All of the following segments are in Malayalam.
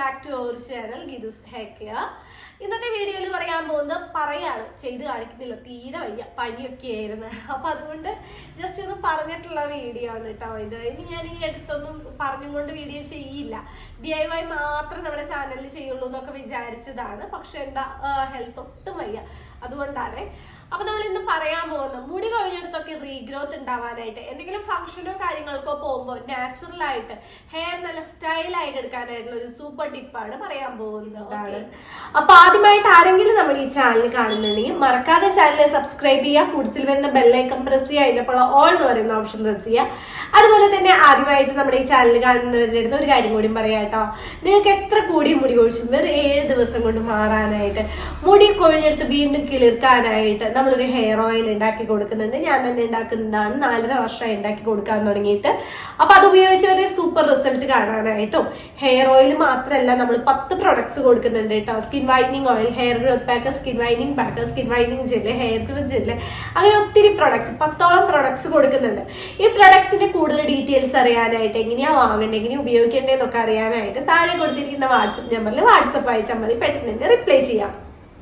ബാക്ക് ടു അവർ ചാനൽ ഗിതുസ് ഹേക്കിയ ഇന്നത്തെ വീഡിയോയിൽ പറയാൻ പോകുന്നത് പറയാണ് ചെയ്ത് കാണിക്കുന്നില്ല തീരെ വയ്യ പനിയൊക്കെ ആയിരുന്നു. അപ്പൊ അതുകൊണ്ട് ജസ്റ്റ് ഒന്ന് പറഞ്ഞിട്ടുള്ള വീഡിയോ ആണ് കേട്ടോ ഇത്. ഇനി ഞാൻ ഈ അടുത്തൊന്നും പറഞ്ഞുകൊണ്ട് വീഡിയോ ചെയ്യില്ല. ഡി ഐ വൈ മാത്രം നമ്മുടെ ചാനലിൽ ചെയ്യുള്ളൂ എന്നൊക്കെ വിചാരിച്ചതാണ്. പക്ഷെ എന്താ ഹെൽത്ത് ഒട്ടും വയ്യ. അതുകൊണ്ടാണ് അപ്പൊ നമ്മൾ ഇന്ന് പറയാൻ പോകുന്നത് മുടി കഴിഞ്ഞിടത്തൊക്കെ റീഗ്രോത്ത് ഉണ്ടാവാനായിട്ട് എന്തെങ്കിലും ഫംഗ്ഷനോ കാര്യങ്ങൾക്കോ പോകുമ്പോൾ നാച്ചുറൽ ആയിട്ട് ഹെയർ നല്ല സ്റ്റൈൽ ആയിട്ട് എടുക്കാനായിട്ടുള്ള ഒരു സൂപ്പർ ടിപ്പാണ് പറയാൻ പോകുന്നത്. അപ്പൊ ആദ്യമായിട്ട് ആരെങ്കിലും നമ്മൾ ഈ ചാനൽ കാണുന്നുണ്ടെങ്കിൽ മറക്കാതെ ചാനൽ സബ്സ്ക്രൈബ് ചെയ്യുക കൂടുതൽ വരുന്ന ബെല്ലൈക്കൺ പ്രസ് ചെയ്യുക അതിനപ്പോൾ ഓൾ എന്ന് പറയുന്ന ഓപ്ഷൻ പ്രസ് ചെയ്യുക. അതുപോലെ തന്നെ ആദ്യമായിട്ട് നമ്മുടെ ഈ ചാനൽ കാണുന്നവരുടെ അടുത്ത് ഒരു കാര്യം കൂടി പറയാം കേട്ടോ. നിങ്ങൾക്ക് എത്ര കൂടി മുടി കൊഴിച്ചു വെറും ഏഴ് ദിവസം കൊണ്ട് മാറാനായിട്ട് മുടി കൊഴിഞ്ഞെടുത്ത് വീണ്ടും കിളിർക്കാനായിട്ട് നമ്മളൊരു ഹെയർ ഓയിൽ ഉണ്ടാക്കി കൊടുക്കുന്നുണ്ട്. ഞാൻ തന്നെ ഉണ്ടാക്കുന്നതാണ് നാലര വർഷമായി ഉണ്ടാക്കി കൊടുക്കാൻ തുടങ്ങിയിട്ട്. അപ്പൊ അത് ഉപയോഗിച്ചവരെ സൂപ്പർ റിസൾട്ട് കാണാനായിട്ടും. ഹെയർ ഓയിൽ മാത്രമല്ല നമ്മൾ പത്ത് പ്രൊഡക്ട്സ് കൊടുക്കുന്നുണ്ട് കേട്ടോ. Skin whitening oil hair growth pack skin whitening pack skin whitening gel hair growth gel അങ്ങനെ ഒത്തിരി പ്രൊഡക്ട്സ് പത്തോളം പ്രൊഡക്ട്സ് കൊടുക്കുന്നുണ്ട്. ഈ പ്രൊഡക്ട്സിന്റെ കൂടുതൽ ഡീറ്റെയിൽസ് അറിയാനായിട്ട് എങ്ങനെയാ വാങ്ങേണ്ടത് എങ്ങനെയാ ഉപയോഗിക്കേണ്ടതെന്നൊക്കെ അറിയാനായിട്ട് താഴെ കൊടുത്തിരിക്കുന്ന വാട്സപ്പ് നമ്പറിൽ വാട്സപ്പ് അയച്ചാൽ മതി. പെട്ടെന്ന് തന്നെ റിപ്ലൈ ചെയ്യാം.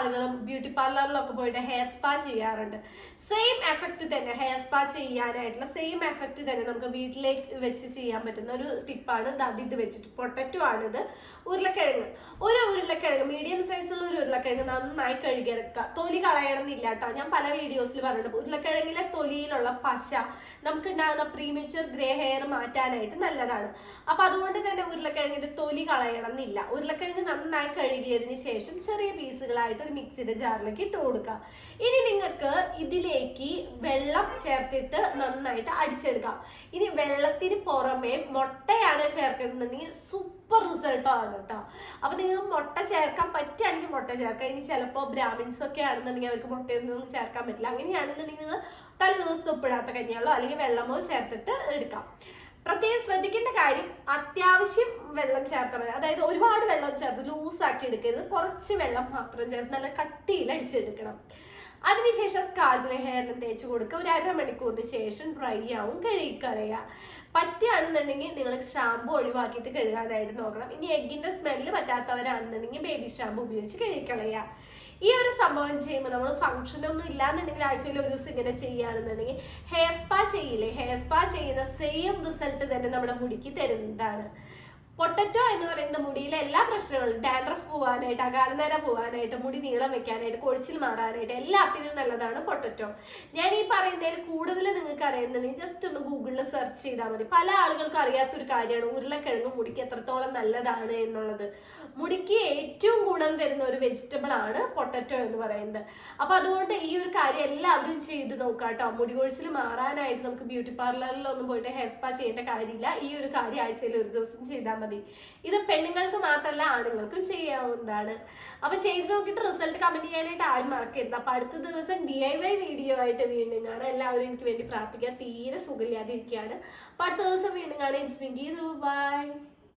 ആളുകളും ബ്യൂട്ടി പാർലറിലൊക്കെ പോയിട്ട് ഹെയർ സ്പാ ചെയ്യാറുണ്ട്. സെയിം എഫക്റ്റ് തന്നെ ഹെയർ സ്പാ ചെയ്യാനായിട്ടുള്ള സെയിം എഫക്റ്റ് തന്നെ നമുക്ക് വീട്ടിലേക്ക് വെച്ച് ചെയ്യാൻ പറ്റുന്ന ഒരു ടിപ്പാണ്. ഇത് വെച്ചിട്ട് പൊട്ടറ്റോ ആണിത്. ഉരുളക്കിഴങ്ങ്. ഒരു ഉരുളക്കിഴങ്ങ് മീഡിയം സൈസുള്ള ഒരു ഉരുളക്കിഴങ്ങ് നന്നായി കഴുകിയെടുക്കുക. തൊലി കളയണമെന്നില്ല കേട്ടോ ഞാൻ പല വീഡിയോസിൽ പറഞ്ഞിട്ടുണ്ട്. ഉരുളക്കിഴങ്ങിലെ തൊലിയിലുള്ള പശ നമുക്ക് ഉണ്ടാകുന്ന പ്രീമച്വർ ഗ്രേ ഹെയർ മാറ്റാനായിട്ട് നല്ലതാണ്. അപ്പൊ അതുകൊണ്ട് തന്നെ ഉരുളക്കിഴങ്ങിന്റെ തൊലി കളയണം എന്നില്ല ഉരുളക്കിഴങ്ങ് നന്നായി കഴുകിയതിന് ശേഷം ചെറിയ പീസുകളായിട്ട് ഒരു മിക്സിയുടെ ജാറിലേക്ക് ഇട്ട് കൊടുക്കുക ഇനി നിങ്ങൾക്ക് ഇതിലേക്ക് വെള്ളം ചേർത്തിട്ട് നന്നായിട്ട് അടിച്ചെടുക്കാം. ഇനി വെള്ളത്തിന് പുറമെ മുട്ടയാണ് ചേർക്കുന്നുണ്ടെങ്കിൽ സൂപ്പർ റിസൾട്ട് ആണ് കേട്ടോ. അപ്പൊ നിങ്ങൾക്ക് മുട്ട ചേർക്കാൻ പറ്റുകയാണെങ്കിൽ മുട്ട ചേർക്കാം. ഇനി ചിലപ്പോൾ ബ്രാഹ്മിൻസ് ഒക്കെ ആണെന്നുണ്ടെങ്കിൽ അവർക്ക് മുട്ടയൊന്നും ചേർക്കാൻ പറ്റില്ല. അങ്ങനെയാണെന്നുണ്ടെങ്കിൽ നിങ്ങൾ തലേ ദിവസം ഉപ്പിടാത്ത കഞ്ഞിയാളോ അല്ലെങ്കിൽ വെള്ളമോ ചേർത്തിട്ട് എടുക്കാം. പ്രത്യേകം ശ്രദ്ധിക്കേണ്ട കാര്യം അത്യാവശ്യം വെള്ളം ചേർത്താൽ മതി. അതായത് ഒരുപാട് വെള്ളം ചേർത്ത് ലൂസാക്കി എടുക്കരുത്. കുറച്ച് വെള്ളം മാത്രം ചേർത്ത് നല്ല കട്ടിയിൽ അടിച്ചെടുക്കണം. അതിനുശേഷം സ്കാൽപ്പിലെ ഹെയറിന് തേച്ച് കൊടുക്കുക. ഒരു അരമണിക്കൂറിന് ശേഷം ഡ്രൈ ആവും കഴുകിക്കളയുക. പറ്റുകയാണെന്നുണ്ടെങ്കിൽ നിങ്ങൾ ഷാമ്പു ഒഴിവാക്കിയിട്ട് കഴുകാനായിട്ട് നോക്കണം. ഇനി എഗ്ഗിന്റെ സ്മെല്ല് പറ്റാത്തവരാണെന്നുണ്ടെങ്കിൽ ബേബി ഷാമ്പു ഉപയോഗിച്ച് കഴുകിക്കളയുക. ഈ ഒരു സംഭവം ചെയ്യുമ്പോൾ നമ്മൾ ഫംഗ്ഷൻ ഒന്നും ഇല്ലാന്നുണ്ടെങ്കിൽ ആഴ്ചയിൽ ഒരു ദിവസം ഇങ്ങനെ ചെയ്യുകയാണെന്നുണ്ടെങ്കിൽ ഹെയർ സ്പാ ചെയ്യില്ലേ? ഹെയർ സ്പാ ചെയ്യുന്ന സെയിം റിസൾട്ട് തന്നെ നമ്മുടെ മുടിക്ക് തരുന്നതാണ്. പൊട്ടറ്റോ എന്ന് പറയുന്ന മുടിയിലെ എല്ലാ പ്രശ്നങ്ങളും ഡാൻഡ്രഫ് പോവാനായിട്ട് അകാലനര പോവാനായിട്ട് മുടി നീളം വെക്കാനായിട്ട് കൊഴിച്ചിൽ മാറാനായിട്ട് എല്ലാത്തിനും നല്ലതാണ് പൊട്ടറ്റോ. ഞാൻ ഈ പറയുന്നതിൽ കൂടുതൽ നിങ്ങൾക്ക് അറിയുന്നുണ്ടെങ്കിൽ ജസ്റ്റ് ഒന്ന് ഗൂഗിളിൽ സെർച്ച് ചെയ്താൽ മതി. പല ആളുകൾക്കും അറിയാത്തൊരു കാര്യമാണ് ഉരുളക്കിഴങ്ങ് മുടിക്ക് എത്രത്തോളം നല്ലതാണ് എന്നുള്ളത്. മുടിക്ക് ഏറ്റവും ഗുണം തരുന്ന ഒരു വെജിറ്റബിൾ ആണ് പൊട്ടറ്റോ എന്ന് പറയുന്നത്. അപ്പൊ അതുകൊണ്ട് ഈ ഒരു കാര്യം എല്ലാവരും ചെയ്ത് നോക്കാം കേട്ടോ മുടി കൊഴിച്ചിൽ മാറാനായിട്ട് നമുക്ക് ബ്യൂട്ടി പാർലറിലൊന്നും പോയിട്ട് ഹെയർ സ്പാ ചെയ്യേണ്ട കാര്യമില്ല. ഈ ഒരു കാര്യം ആഴ്ചയിൽ ഒരു ദിവസം ചെയ്താൽ മതി. ഇത് പെണ്ണുങ്ങൾക്ക് മാത്രമല്ല ആണുങ്ങൾക്കും ചെയ്യാവുന്നതാണ്. അപ്പൊ ചെയ്ത് നോക്കിയിട്ട് റിസൾട്ട് കമന്റ് ചെയ്യാനായിട്ട് ആരും മറക്കരുത്. അപ്പൊ അടുത്ത ദിവസം ഡി ഐ വൈ വീഡിയോ ആയിട്ട് വീണ്ടും കാണാം. എല്ലാവരും എനിക്ക് വേണ്ടി പ്രാർത്ഥിക്കാൻ തീരെ സുഖമില്ലാതിരിക്കുകയാണ്. അപ്പൊ അടുത്ത ദിവസം വീണ്ടും കാണാം. It's by